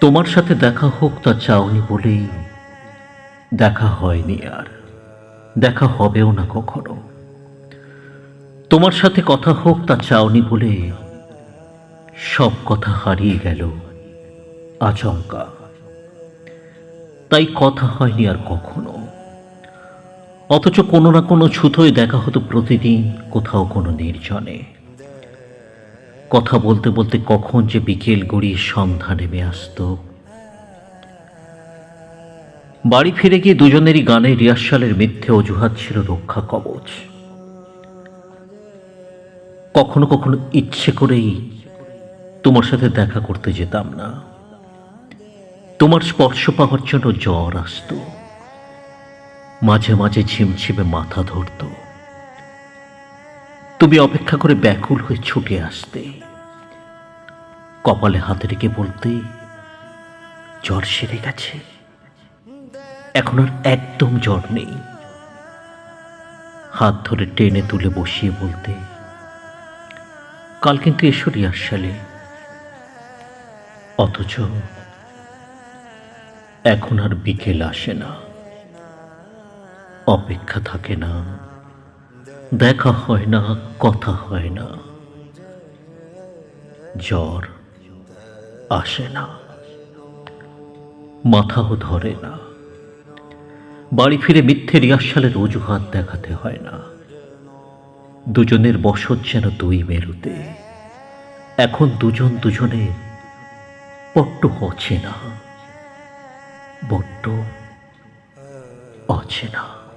তোমার সাথে দেখা হোক তা চাওনি বলেই দেখা হয়নি আর। দেখা হবেও না কখনো। তোমার সাথে কথা হোক তা চাওনি বলে সব কথা হারিয়ে গেল আচমকা। তাই কথা হয়নি আর কখনো। অথচ কোনো না কোনো ছুতোয় দেখা হতো প্রতিদিন, কোথাও কোনো নির্জনে। কথা বলতে বলতে কখন যে বিকেল গড়িয়ে সন্ধ্যা নেমে আসতো। বাড়ি ফিরে গিয়ে দুজনেরই গানের রিহার্সালের মিথ্যে অজুহাত ছিল রক্ষা কবচ। কখনো কখনো ইচ্ছে করেই তোমার সাথে দেখা করতে যেতাম না। তোমার স্পর্শ পাওয়ার জন্য জ্বর আসতো। মাঝে মাঝে ঝিমঝিমে মাথা ধরতো। তুমি অপেক্ষা করে ব্যাকুল হয়ে ছুটে আসতে। কপালে হাতে রেখে বলতে, জ্বর সেরে গেছে। এখন আর একদম জ্বর নেই। হাত ধরে টেনে তুলে বসিয়ে বলতে, কাল কিন্তু এসো রিহার্সালে অথচ এখন আর বিকেল আসে না। অপেক্ষা থাকে না। দেখা হয় না, কথা হয় না। জ্বর আসে না। মাথাও ধরে না। বাড়ি ফিরে মিথ্যে রিহার্সালের অজুহাত দেখাতে হয় না। দুজনের বসত যেন দুই মেরুতে। এখন দুজন দুজনের বড্ড অচেনা বড্ড অচেনা।